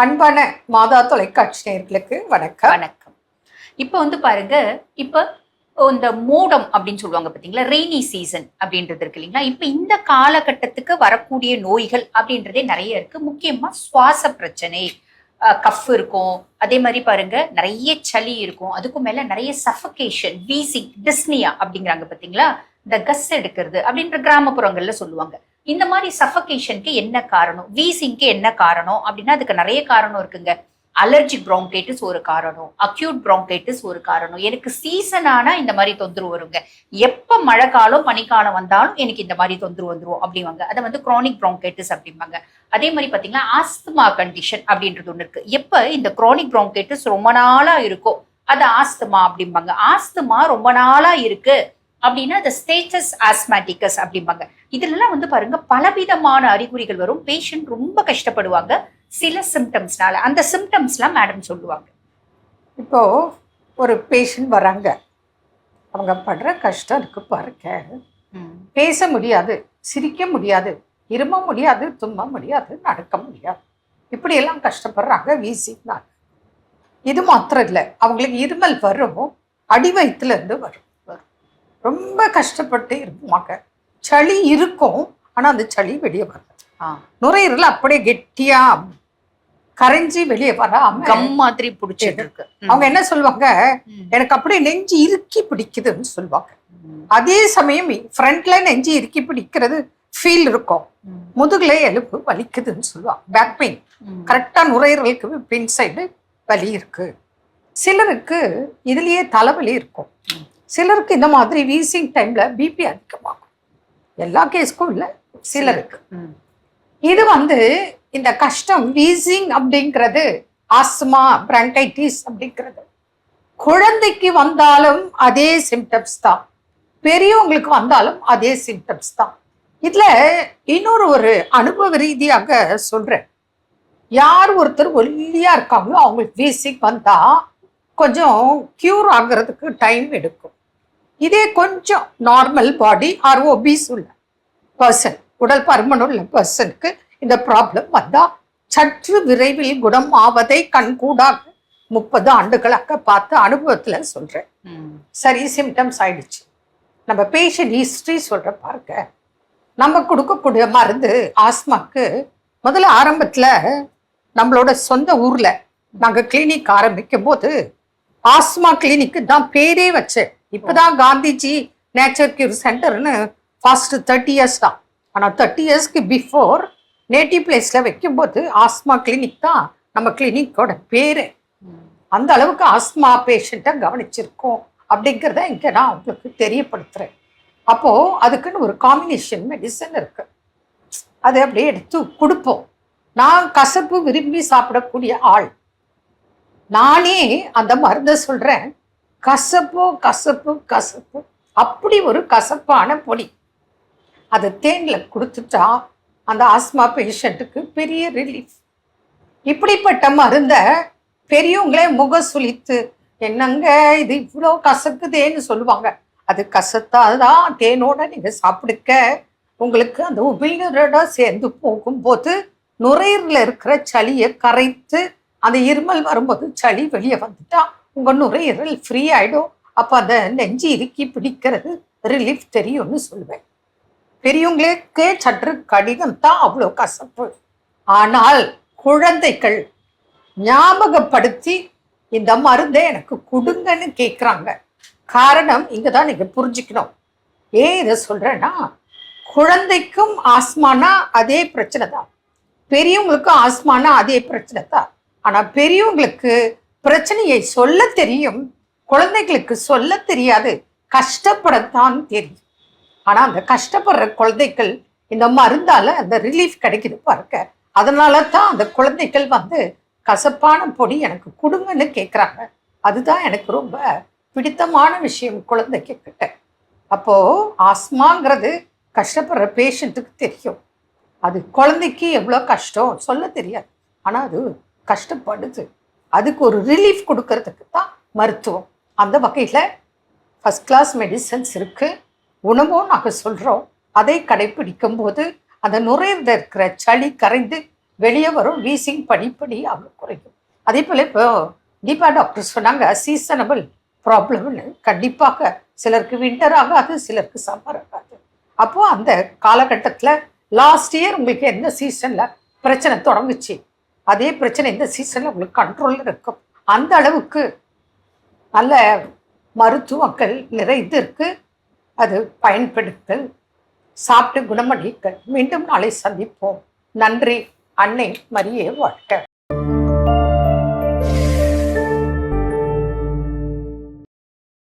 அன்பான மாதா தொலைக்காட்சி நேர்களுக்கு வணக்கம். வணக்கம். இப்போ வந்து பாருங்க இப்போ இந்த மோடம் அப்படின்னு சொல்லுவாங்க பார்த்தீங்களா ரெய்னி சீசன் அப்படின்றது இருக்கு இல்லைங்களா? இப்போ இந்த காலகட்டத்துக்கு வரக்கூடிய நோய்கள் அப்படின்றதே நிறைய இருக்கு. முக்கியமாக சுவாச பிரச்சனை கஃப் இருக்கும். அதே மாதிரி பாருங்க நிறைய சளி இருக்கும். அதுக்கும் மேல நிறைய சஃபகேஷன் வீசிங் டிஸ்னியா அப்படிங்கிறாங்க பார்த்தீங்களா இந்த கஸ் எடுக்கிறது அப்படின்ற கிராமப்புறங்கள்ல சொல்லுவாங்க. இந்த மாதிரி சஃபகேஷனுக்கு என்ன காரணம்? வீசிங்க்கு என்ன காரணம்? அப்படின்னா அதுக்கு நிறைய காரணம் இருக்குங்க. அலர்ஜிக் ப்ராங்கைட்டிஸ் ஒரு காரணம். அக்யூட் ப்ராங்கைட்டிஸ் ஒரு காரணம். எனக்கு சீசனானா இந்த மாதிரி தொந்தரவு வருங்க. எப்ப மழை காலம் பனிக்காலம் வந்தாலும் எனக்கு இந்த மாதிரி தொந்தரவு வந்துரும் அப்படிவாங்க அதை வந்து குரானிக் ப்ராங்கைட்டிஸ் அப்படிம்பாங்க. அதே மாதிரி பாத்தீங்கன்னா ஆஸ்துமா கண்டிஷன் அப்படின்றது ஒண்ணு இருக்கு. எப்ப இந்த குரானிக் ப்ராங்கைட்டிஸ் ரொம்ப நாளா இருக்கோ அது ஆஸ்துமா அப்படிம்பாங்க. ஆஸ்துமா ரொம்ப நாளா இருக்கு. அப்படின்னா அந்த ஸ்டேட்டஸ் ஆஸ்மேட்டிக்கஸ் அப்படிம்பாங்க. இதுலலாம் வந்து பாருங்க பலவிதமான அறிகுறிகள் வரும். பேஷண்ட் ரொம்ப கஷ்டப்படுவாங்க. சில சிம்டம்ஸ்னால அந்த சிம்டம்ஸ்லாம் மேடம் சொல்லுவாங்க. இப்போ ஒரு பேஷண்ட் வராங்க. அவங்க படுற கஷ்டம் இருக்கு பாருங்க. பேச முடியாது சிரிக்க முடியாது இரும முடியாது தும்ப முடியாது நடக்க முடியாது. இப்படியெல்லாம் கஷ்டப்படுறாங்க வீசினால இது மாத்திரம் இல்லை. அவங்களுக்கு இருமல் வரும் அடி வயிற்றுல இருந்து வரும் வரும். ரொம்ப கஷ்டப்பட்டு இருப்பாங்க சளி இருக்கும் ஆனா அந்த சளி வெளியே வராது. நுரையீரல் அப்படியே கெட்டியா கரைஞ்சி வெளியே வராம கம் மாதிரி பிடிச்சிட்டு இருக்கு. அவங்க என்ன சொல்லுவாங்க. எனக்கு அப்படியே நெஞ்சு இறுக்கி பிடிக்குதுன்னு சொல்லுவாங்க. அதே சமயம் ஃப்ரண்ட்ல நெஞ்சு இறுக்கி பிடிக்கிறது ஃபீல் இருக்கும். முதுகுல எலும்பு வலிக்குதுன்னு சொல்லுவாங்க. Back pain. கரெக்டா நுரையீரலுக்கு பின் சைடு வலி இருக்கு. சிலருக்கு இதுலயே தலைவலி இருக்கும். சிலருக்கு இந்த மாதிரி வீசிங் டைம்ல பிபி அதிகமாகும். எல்லா கேஸ்க்கும் இல்லை சிலருக்கு. இது வந்து இந்த கஷ்டம் வீசிங் அப்படிங்கிறது ஆஸ்துமா பிரங்கைட்டிஸ் அப்படிங்கிறது. குழந்தைக்கு வந்தாலும் அதே சிம்டம்ஸ் தான். பெரியவங்களுக்கு வந்தாலும் அதே சிம்டம்ஸ் தான். இதுல இன்னொரு ஒரு அனுபவ ரீதியாக சொல்றேன். யார் ஒருத்தர் ஒல்லியா இருக்காங்களோ அவங்களுக்கு வீசிங் வந்தா கொஞ்சம் கியூர் ஆகுறதுக்கு டைம் எடுக்கும். இதே கொஞ்சம் நார்மல் பாடி ஆர் ஒபீஸ் உள்ள பர்சன் உடல் பருமன் உள்ள பர்சனுக்கு இந்த ப்ராப்ளம் வந்தா சற்று விரைவில் குணம் ஆவதை கண்கூடாக முப்பது ஆண்டுகளாக பார்த்த அனுபவத்துல சொல்றேன். ம். சரி சிம்டம்ஸ் ஆயிடுச்சு. நம்ம பேஷண்ட் ஹிஸ்டரி சொல்ற பாருங்க. நம்ம கொடுக்கக்கூடிய மருந்து ஆஸ்மாக்கு முதல்ல ஆரம்பத்துல நம்மளோட சொந்த ஊர்ல நாங்க கிளினிக் ஆரம்பிக்கும் போது ஆஸ்மா கிளினிக்கு தான் பேரே வச்சேன். இப்போதான் காந்திஜி நேச்சர் கியூர் சென்டர்னு ஃபர்ஸ்ட் தேர்ட்டி இயர்ஸ் தான். ஆனால் தேர்ட்டி இயர்ஸ்க்கு பிஃபோர் நேட்டிவ் பிளேஸில் வைக்கும்போது ஆஸ்மா கிளினிக் தான் நம்ம கிளினிக்கோட பேரு. அந்த அளவுக்கு ஆஸ்மா பேஷண்ட்டை கவனிச்சிருக்கோம் அப்படிங்கிறத இங்கே நான் உங்களுக்கு தெரியப்படுத்துகிறேன் அப்போது அதுக்குன்னு ஒரு காம்பினேஷன் மெடிசன் இருக்குது அதை அப்படியே எடுத்து கொடுப்போம். நான் கசப்பு விரும்பி சாப்பிடக்கூடிய ஆள். நானே அந்த மருந்தை சொல்கிறேன் கசப்போ கசப்பு கசப்பு. அப்படி ஒரு கசப்பான பொடி. அதை தேனில் கொடுத்துட்டா அந்த ஆஸ்மா பேஷண்ட்டுக்கு பெரிய ரிலீஃப் இப்படிப்பட்ட மருந்தை பெரியவங்களே முக சுளித்து என்னங்க இது இவ்வளோ கசக்குதேன்னு சொல்லுவாங்க. அது கசத்தாதான் தேனோட நீங்கள் சாப்பிடுக்க. உங்களுக்கு அந்த உமிழ்நீரோட சேர்ந்து போகும்போது நுரையீரில் இருக்கிற சளியை கரைத்து அந்த இருமல் வரும்போது சளி வெளியே வந்துட்டா. உங்க நுரையீரல் ஃப்ரீ ஆயிடும் அப்ப அதை நெஞ்சு இறுக்கி பிடிக்கிறது ரிலீஃப் தெரியும்னு சொல்லுவேன் பெரியவங்களுக்கே சற்று கடினம் தான் அவ்வளோ கசப்பு. ஆனால் குழந்தைகள் ஞாபகப்படுத்தி இந்த மருந்தை எனக்கு கொடுங்கன்னு கேட்குறாங்க காரணம் இங்கே தான் நீங்கள் புரிஞ்சுக்கணும். ஏன் இதை சொல்கிறேன்னா குழந்தைக்கும் ஆஸ்மானா அதே பிரச்சனை தான் பெரியவங்களுக்கும் ஆஸ்மானா அதே பிரச்சனை தான் ஆனால் பெரியவங்களுக்கு பிரச்சனையை சொல்ல தெரியும் குழந்தைகளுக்கு சொல்ல தெரியாது கஷ்டப்படத்தான் தெரியும். ஆனால் அந்த கஷ்டப்படுற குழந்தைகள் இந்த மருந்தால அந்த ரிலீஃப் கிடைக்குது பாருங்க. அதனால தான் அந்த குழந்தைகள் வந்து கசப்பான பொடி எனக்கு கொடுங்கன்னு கேட்குறாங்க அதுதான் எனக்கு ரொம்ப பிடித்தமான விஷயம் குழந்தைக்கு கிட்ட. அப்போ ஆஸ்மாங்கிறது கஷ்டப்படுற பேஷண்ட்டுக்கு தெரியும். அது குழந்தைக்கு எவ்வளோ கஷ்டம் சொல்ல தெரியாது. ஆனால் அது கஷ்டப்படுது. அதுக்கு ஒரு ரிலீஃப் கொடுக்கறதுக்கு தான் மருத்துவம். அந்த வகையில் ஃபஸ்ட் கிளாஸ் மெடிசன்ஸ் இருக்குது உணவும் நாங்கள் சொல்கிறோம் அதை கடைப்பிடிக்கும் போது அந்த நுரையில் இருக்கிற சளி கரைந்து வெளியே வரும். வீசிங் படிப்படி அவ்வளோ குறையும். அதே போல் இப்போ தீபா டாக்டர் சொன்னாங்க சீசனபிள் ப்ராப்ளம்னு கண்டிப்பாக சிலருக்கு வின்டர் ஆகாது சிலருக்கு சம்மர் ஆகாது. அப்போது அந்த காலகட்டத்தில் லாஸ்ட் இயர் உங்களுக்கு எந்த சீசனில் பிரச்சனை தொடங்குச்சு? அதே பிரச்சனை இந்த சீசனில் உங்களுக்கு கண்ட்ரோலில் இருக்கும். அந்த அளவுக்கு நல்ல மருத்துவங்கள் நிறைந்து இருக்கு. அது பயன்படுத்தல் சாப்பிட்டு குணமளிக்க மீண்டும் நாளை சந்திப்போம். நன்றி அன்னை மரியே வாழ்க.